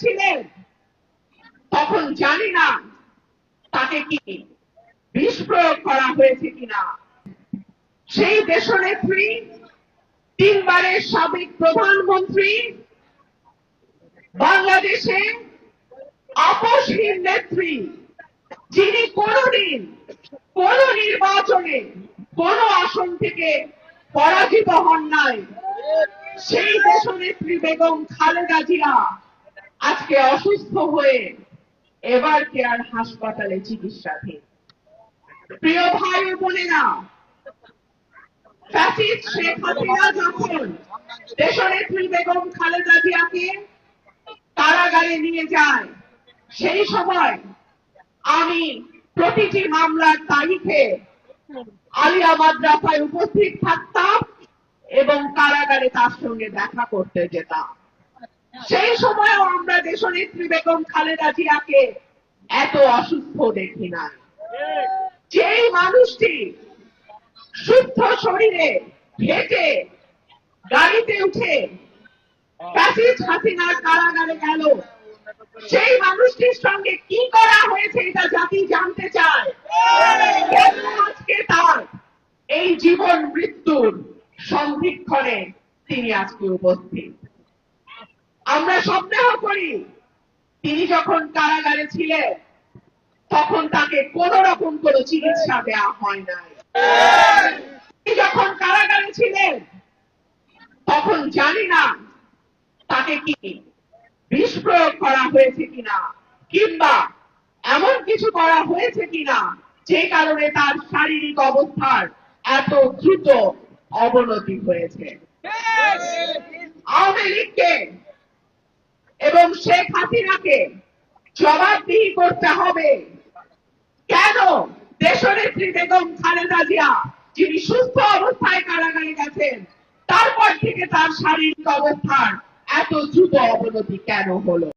ছিলেন তখন জানি না তাকে কি বিষ প্রয়োগ করা হয়েছে কিনা। সেই দেশনেত্রী, তিনবারের সাবেক প্রধানমন্ত্রী, বাংলাদেশে আপসহীন নেত্রী, যিনি কোনদিন কোন নির্বাচনে কোন আসন থেকে পরাজিত হন নাই। সেই দেশনেত্রী বেগম খালেদা জিয়া আজকে অসুস্থ হয়ে এবার কেয়ার হাসপাতালে চিকিৎসাধীন? প্রিয় ভাই বোনেরা কারাগারে নিয়ে যায়, সেই সময় আমি প্রতিটি মামলার তারিখে আলিয়া উপস্থিত থাকতাম এবং কারাগারে তার সঙ্গে দেখা করতে যেতাম। সেই সময়ও আমরা দেশনেত্রী বেগম খালেদা জিয়াকে এত অসুস্থ দেখি না যেই মানুষটি শুদ্ধ শরীরে হেঁটে গাড়িতে উঠে ফ্যাসিস্ট হাসিনার কারাগারে গেল, সেই মানুষটির সঙ্গে কি করা হয়েছে এটা জাতি জানতে চায়। আজকে তার এই জীবন মৃত্যুর সন্ধিক্ষণে তিনি আজকে উপস্থিত? আমরা সন্দেহ করি। তিনি যখন কারাগারে ছিলেন তখন তাকে কোন রকম কোন চিকিৎসা দেওয়া হয় নাই। তিনি যখন কারাগারে ছিলেন তখন জানি না তাকে কি বিষ প্রয়োগ করা হয়েছে কিনা কিংবা এমন কিছু করা হয়েছে কিনা যে কারণে তার শারীরিক অবস্থার এত দ্রুত অবনতি হয়েছে। আওয়ামী লীগকে এবং শেখ হাসিনাকে জবাবদিহি করতে হবে। কেন? দেশনেত্রী বেগম খালেদা জিয়া, যিনি সুস্থ অবস্থায় কারাগারে গেছেন, তারপর থেকে তার শারীরিক অবস্থার এত দ্রুত অবনতি কেন হলো?